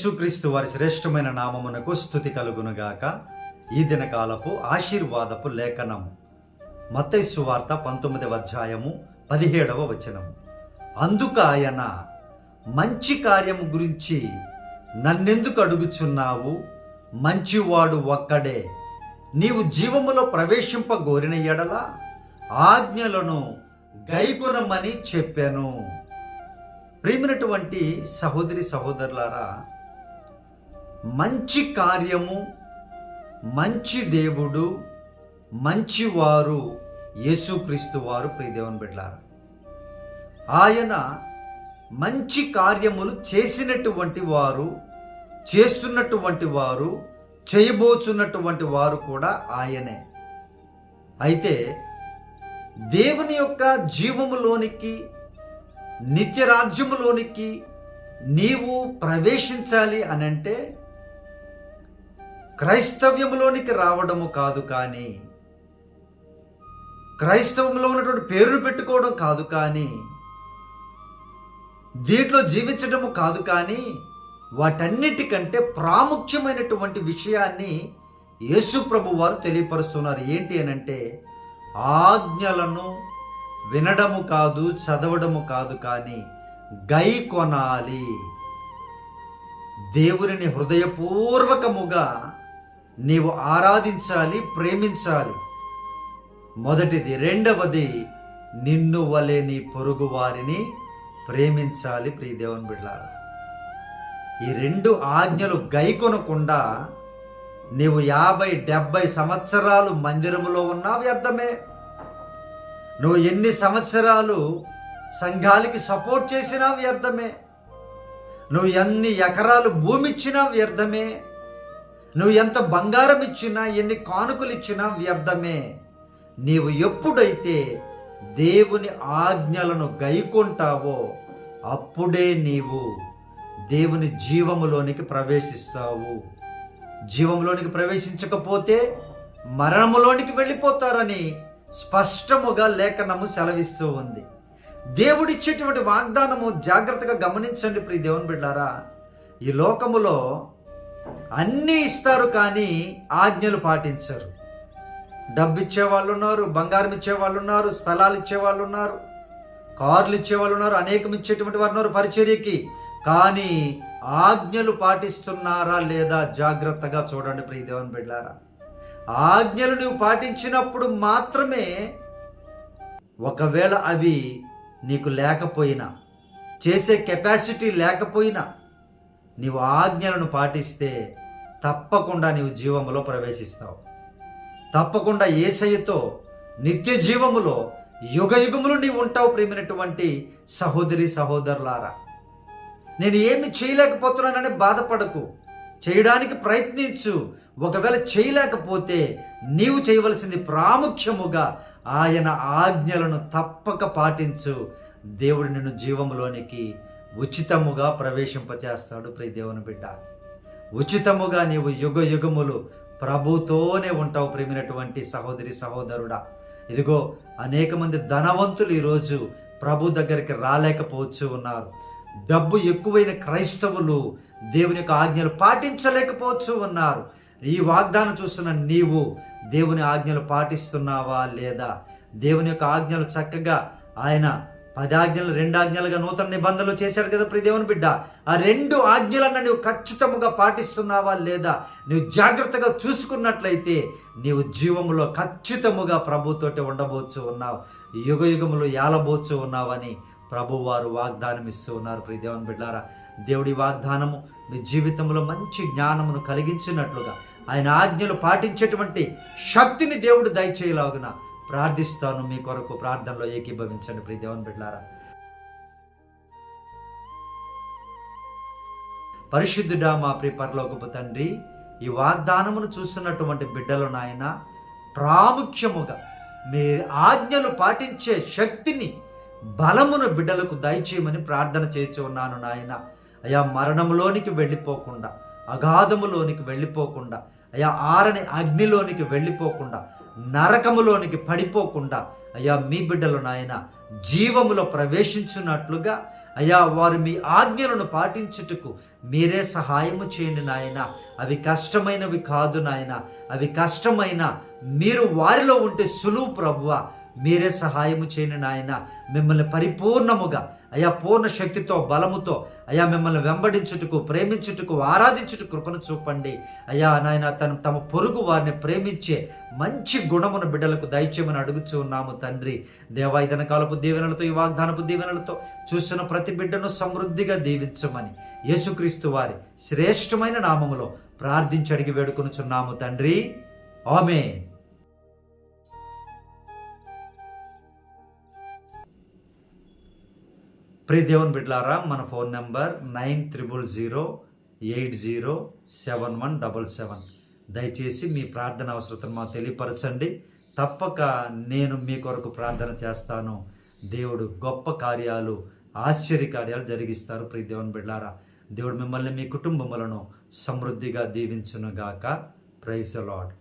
యేసుక్రీస్తు వారి శ్రేష్టమైన నామమునకు స్థుతి కలుగునుగాక. ఈ దినకాలపు ఆశీర్వాదపు లేఖనం మత్తైసు వార్త పంతొమ్మిదవ అధ్యాయము పదిహేడవ వచనము. అందుకు ఆయన మంచి కార్యము గురించి నన్నెందుకు అడుగుచున్నావు? మంచివాడు ఒక్కడే. నీవు జీవములో ప్రవేశింపగోరిన ఎడల ఆజ్ఞలను గైగుణమని చెప్పాను. ప్రియమైనటువంటి సహోదరి సహోదరులారా మంచి కార్యము మంచి దేవుడు మంచివారు యేసుక్రీస్తు వారు ప్రియదేవుని బిడ్డారు ఆయన మంచి కార్యములు చేసినటువంటి వారు చేస్తున్నటువంటి వారు చేయబోచున్నటువంటి వారు కూడా ఆయనే. అయితే దేవుని యొక్క జీవములోనికి నిత్య రాజ్యములోనికి నీవు ప్రవేశించాలి అని క్రైస్తవ్యంలోనికి రావడము కాదు కానీ క్రైస్తవంలో ఉన్నటువంటి పేరును పెట్టుకోవడం కాదు కానీ దీంట్లో జీవించడము కాదు కానీ వాటన్నిటికంటే ప్రాముఖ్యమైనటువంటి విషయాన్ని యేసు ప్రభు వారు తెలియపరుస్తున్నారు. ఏంటి అని అంటే ఆజ్ఞలను వినడము కాదు చదవడము కాదు కానీ గై కొనాలి. దేవుని హృదయపూర్వకముగా నీవు ఆరాధించాలి ప్రేమించాలి. మొదటిది. రెండవది నిన్ను వలె నీ పొరుగు వారిని ప్రేమించాలి ప్రియదేవన్ బిడ్డారా ఈ రెండు ఆజ్ఞలు గైకొనకుండా నీవు యాభై డెబ్బై సంవత్సరాలు మందిరములో ఉన్నా వ్యర్థమే. నువ్వు ఎన్ని సంవత్సరాలు సంఘాలకి సపోర్ట్ చేసినా వ్యర్థమే. నువ్వు ఎన్ని ఎకరాలు భూమి ఇచ్చినా వ్యర్థమే. నువ్వు ఎంత బంగారం ఇచ్చినా ఎన్ని కానుకలు ఇచ్చినా వ్యర్థమే. నీవు ఎప్పుడైతే దేవుని ఆజ్ఞలను గైకొంటావో అప్పుడే నీవు దేవుని జీవములోనికి ప్రవేశిస్తావు. జీవంలోనికి ప్రవేశించకపోతే మరణములోనికి వెళ్ళిపోతారని స్పష్టముగా లేఖనము సెలవిస్తూ ఉంది. దేవుడిచ్చేటువంటి వాగ్దానము జాగ్రత్తగా గమనించండి ప్రియ దేవుని బిడ్డారా. ఈ లోకములో అన్నీ ఇస్తారు కానీ ఆజ్ఞలు పాటించరు. డబ్బు ఇచ్చే వాళ్ళు ఉన్నారు బంగారం ఇచ్చే వాళ్ళు ఉన్నారు స్థలాలు ఇచ్చే వాళ్ళు ఉన్నారు కార్లు ఇచ్చే వాళ్ళు ఉన్నారు అనేకం ఇచ్చేటువంటి వారు ఉన్నారు పరిచర్యకి. కానీ ఆజ్ఞలు పాటిస్తున్నారా లేదా జాగ్రత్తగా చూడండి ప్రియదేవన్ బిడ్డారా ఆజ్ఞలు నువ్వు పాటించినప్పుడు మాత్రమే ఒకవేళ అవి నీకు లేకపోయినా చేసే కెపాసిటీ లేకపోయినా నీవు ఆజ్ఞలను పాటిస్తే తప్పకుండా నీవు జీవములో ప్రవేశిస్తావు. తప్పకుండా ఏసయ్యతో నిత్య జీవములో యుగ యుగములు నీవు ఉంటావు ప్రేమినటువంటి సహోదరి సహోదరులారా. నేను ఏమి చేయలేకపోతున్నానని బాధపడకు. చేయడానికి ప్రయత్నించు. ఒకవేళ చేయలేకపోతే నీవు చేయవలసింది ప్రాముఖ్యముగా ఆయన ఆజ్ఞలను తప్పక పాటించు. దేవుడు నిన్ను జీవములోనికి ఉచితముగా ప్రవేశింపచేస్తాడు ప్రియ దేవుని బిడ్డ. ఉచితముగా నీవు యుగ యుగములు ప్రభుతోనే ఉంటావు ప్రేమినటువంటి సహోదరి సహోదరుడా. ఇదిగో అనేక మంది ధనవంతులు ఈరోజు ప్రభు దగ్గరికి రాలేకపోవచ్చు ఉన్నారు. డబ్బు ఎక్కువైన క్రైస్తవులు దేవుని యొక్క ఆజ్ఞలు పాటించలేకపోవచ్చు ఉన్నారు. ఈ వాగ్దానం చూస్తున్న నీవు దేవుని ఆజ్ఞలు పాటిస్తున్నావా లేదా? దేవుని యొక్క ఆజ్ఞలు చక్కగా ఆయన పది ఆజ్ఞలు రెండు ఆజ్ఞలుగా నూతన నిబంధనలు చేశాడు కదా ప్రియ దేవుని బిడ్డ. ఆ రెండు ఆజ్ఞలను నువ్వు ఖచ్చితంగా పాటిస్తున్నావా లేదా నువ్వు జాగ్రత్తగా చూసుకున్నట్లయితే నీవు జీవములో ఖచ్చితముగా ప్రభుతోటి ఉండబోచ్చు ఉన్నావు. యుగ యుగములు ఏలబోచు ఉన్నావని ప్రభువారు వాగ్దానం ఇస్తూ ఉన్నారు ప్రియ బిడ్డారా. దేవుడి వాగ్దానము మీ జీవితంలో మంచి జ్ఞానమును కలిగించినట్లుగా ఆయన ఆజ్ఞలు పాటించేటువంటి శక్తిని దేవుడు దయచేయలాగున ప్రార్థిస్తాను మీ కొరకు ప్రార్థనలో ఏకీభవించండి ప్రియ దేవుని బిడ్డారా పరిశుద్ధుడా మా ప్రియ పరలోకపు తండ్రి ఈ వాగ్దానమును చూస్తున్నటువంటి బిడ్డలు నాయన ప్రాముఖ్యముగా మీ ఆజ్ఞలు పాటించే శక్తిని బలమును బిడ్డలకు దయచేయమని ప్రార్థన చేస్తూ ఉన్నాను నాయన. అయా మరణములోనికి వెళ్ళిపోకుండా అగాధములోనికి వెళ్ళిపోకుండా అయా ఆరని అగ్నిలోనికి వెళ్ళిపోకుండా నరకములోనికి పడిపోకుండా అయ్యా మీ బిడ్డలు నాయన జీవములో ప్రవేశించున్నట్లుగా అయ్యా వారు మీ ఆజ్ఞలను పాటించుటకు మీరే సహాయము చేయండి నాయన. అవి కష్టమైనవి కాదు నాయన. అవి కష్టమైన మీరు వారిలో ఉంటే సులువు ప్రభువ. మీరే సహాయము చేయండి నాయన. మిమ్మల్ని పరిపూర్ణముగా అయా పూర్ణ శక్తితో బలముతో అయా మిమ్మల్ని వెంబడించుటకు ప్రేమించుటకు ఆరాధించుటకు కృపను చూపండి. అయా నాయన తను తమ పొరుగు వారిని ప్రేమించే మంచి గుణమును బిడ్డలకు దయచేయమని అడుగుచూ ఉన్నాము తండ్రి. దేవాయుధన కాలపు దీవెనలతో ఈ వాగ్దానపు దీవెనలతో చూస్తున్న ప్రతి బిడ్డను సమృద్ధిగా దీవించమని యేసుక్రీస్తు వారి శ్రేష్టమైన నామములో ప్రార్థించి అడిగి వేడుకొనుచున్నాము తండ్రి. ఆమె ప్రియ దేవుని బిడ్లారా మన phone number nine triple zero eight zero seven one double seven. దయచేసి మీ ప్రార్థన అవసరతను మాకు తెలియపరచండి. తప్పక నేను మీ కొరకు ప్రార్థన చేస్తాను. దేవుడు గొప్ప కార్యాలు ఆశ్చర్య కార్యాలు జరిగిస్తారు ప్రియ దేవుని బిడ్లారా. దేవుడు మిమ్మల్ని మీ కుటుంబములను సమృద్ధిగా దీవించునుగాక. Praise lord